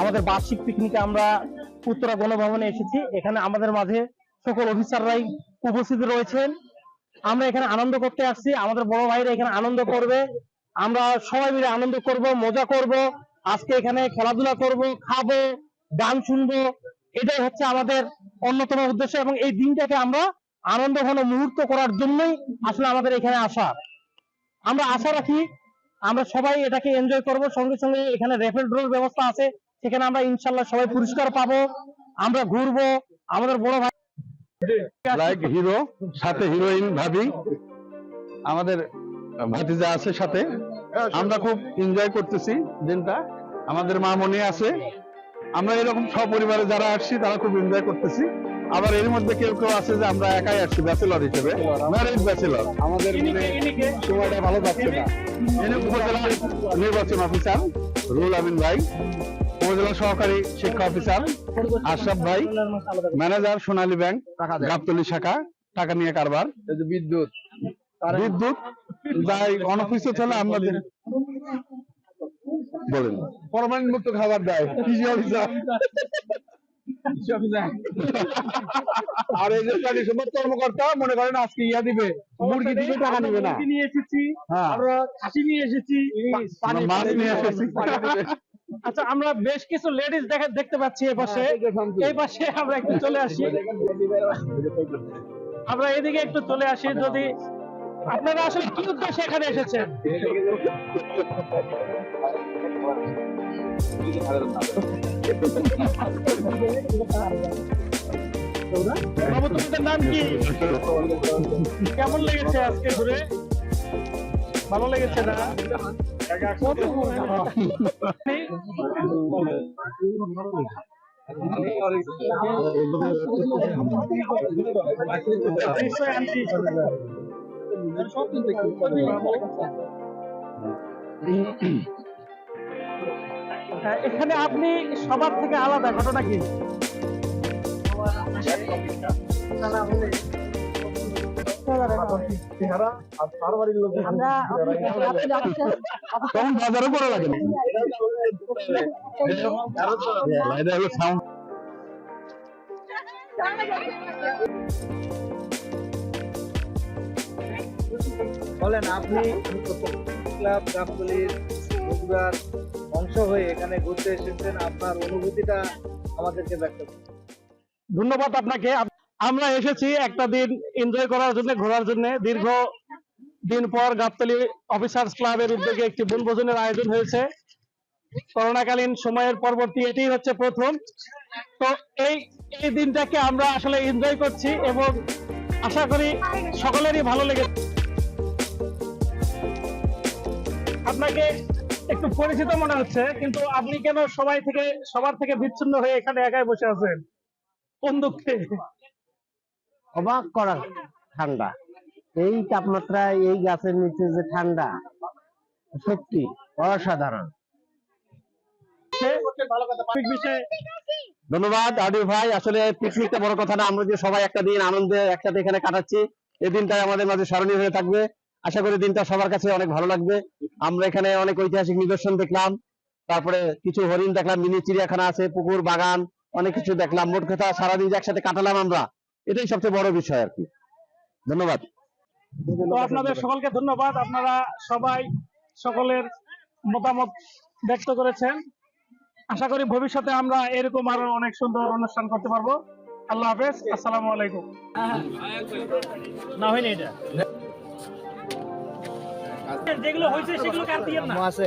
আমাদের বার্ষিক পিকনিকে আমরা উত্তরা গণভবনে এসেছি। এখানে আমাদের মাঝে সকল অফিসাররাই উপস্থিত রয়েছেন। আমরা এখানে আনন্দ করতে আসছি। আমাদের বড় ভাইরা এখানে আনন্দ করবে। আমরা সবাই মিলে আনন্দ করব, মজা করব। আজকে এখানে খেলাধুলা করব, খাব, গান শুনব। এটাই হচ্ছে আমাদের অন্যতম উদ্দেশ্য এবং এই দিনটাকে আমরা আনন্দ ঘন মুহূর্ত করার জন্যই আসলে আমাদের এখানে আসা। আমরা আশা রাখি আমরা সবাই এটাকে এনজয় করব। সঙ্গে সঙ্গে এখানে রেফেল ড্রোর ব্যবস্থা আছে। সেখানে আমরা ইনশাল্লাহ সবাই পুরস্কার পাবো আমরা ঘুরবো আমাদের বড় ভাই লাইক হিরো সাথে হিরোইন ভাবি। আমাদের ভাতিজা আছে সাথে। আমরা খুব এনজয় করতেছি দিনটা। আমাদের মা মনে আছে। আমরা এরকম সপরিবারে যারা আসছি তারা খুব এনজয় করতেছি। আবার এর মধ্যে কেউ কেউ আছে যে আমরা একাই আসছি ব্যাচেলর হিসেবে। ম্যারেজ ব্যাচেলর আমাদের মনে সময়টা ভালো যাচ্ছে না। উপজেলা নির্বাচন অফিসার রুল আমিন ভাই। উপজেলা সহকারী শিক্ষা অফিসার আশরাফ ভাই ম্যানেজার সোনালী ব্যাংক গাবতলি শাখা টাকা নিয়ে কারবার বিদ্যুৎ। বিদ্যুৎ? যাই অনফিসে চলে আমাদের বলেন। মুক্ত খাবার দেয়। কৃষি অফিসার। আর এই যে সম্পদ কর্মকর্তা মনে করেন আজকে ইয়া দিবে। মুরগি দিবে টাকা নিবে না। নিয়ে এসেছি হ্যাঁ। আমরা খাসি নিয়ে এসেছি নিয়ে এসেছি। আচ্ছা আমরা বেশ কিছু লেডিস দেখা দেখতে পাচ্ছি এই পাশে। এই পাশে আমরা একটু চলে আসি। আমরা এদিকে একটু চলে আসি যদি আপনারা আসলে কি উদ্দেশ্যে এখানে এসেছেন? বাবু তোমাদের নাম কি? কেমন লেগেছে আজকে ঘুরে? ভালো লেগেছে না? এখানে আপনি সবার থেকে আলাদা ঘটনা কি? বলেন, আপনি ক্লাব অংশ হয়ে এখানে ঘুরতে এসেছেন। আপনার অনুভূতিটা আমাদেরকে ব্যক্ত করুন। ধন্যবাদ আপনাকে। আপ- আমরা এসেছি একটা দিন এনজয় করার জন্য, ঘোরার জন্য। দীর্ঘ দিন পর গাবতলী অফিসার্স ক্লাবের উদ্যোগে একটি বনভোজনের আয়োজন হয়েছে। করোনাকালীন সময়ের পরবর্তী এটাই হচ্ছে প্রথম। তো এই এই দিনটাকে আমরা আসলে এনজয় করছি এবং আশা করি সকলেরই ভালো লেগেছে। আপনাকে একটু পরিচিত মনে হচ্ছে, কিন্তু আপনি কেন সবাই থেকে, সবার থেকে বিচ্ছিন্ন হয়ে এখানে একাই বসে আছেন? কোন দুঃখে? অবাক করা ঠান্ডা। এই তাপমাত্রায় এই গাছের নিচে যে ঠান্ডা, সত্যি অসাধারণ। ধন্যবাদ ভাই। আসলে পিকনিকটা বড় কথা না, আমরা যে সবাই একটা দিন আনন্দে একসাথে এখানে কাটাচ্ছি। এই দিনটাই আমাদের মাঝে স্মরণীয় হয়ে থাকবে। আশা করি দিনটা সবার কাছে অনেক ভালো লাগবে। আমরা এখানে অনেক ঐতিহাসিক নিদর্শন দেখলাম। তারপরে কিছু হরিণ দেখলাম, মিনি চিড়িয়াখানা আছে, পুকুর, বাগান, অনেক কিছু দেখলাম। মোট কথা সারাদিন যে একসাথে কাটালাম আমরা। এটাই সবচেয়ে বড় বিষয় আর কি। ধন্যবাদ। তো আপনাদের সকলকে ধন্যবাদ। আপনারা সবাই সকলের মতামত ব্যক্ত করেছেন। আশা করি ভবিষ্যতে আমরা এরকম আরও অনেক সুন্দর অনুষ্ঠান করতে পারব। আল্লাহ হাফেজ। আসসালামু আলাইকুম। না হয়নি এটা। যেগুলো হয়েছে সেগুলো কার দিয়ে না? আছে।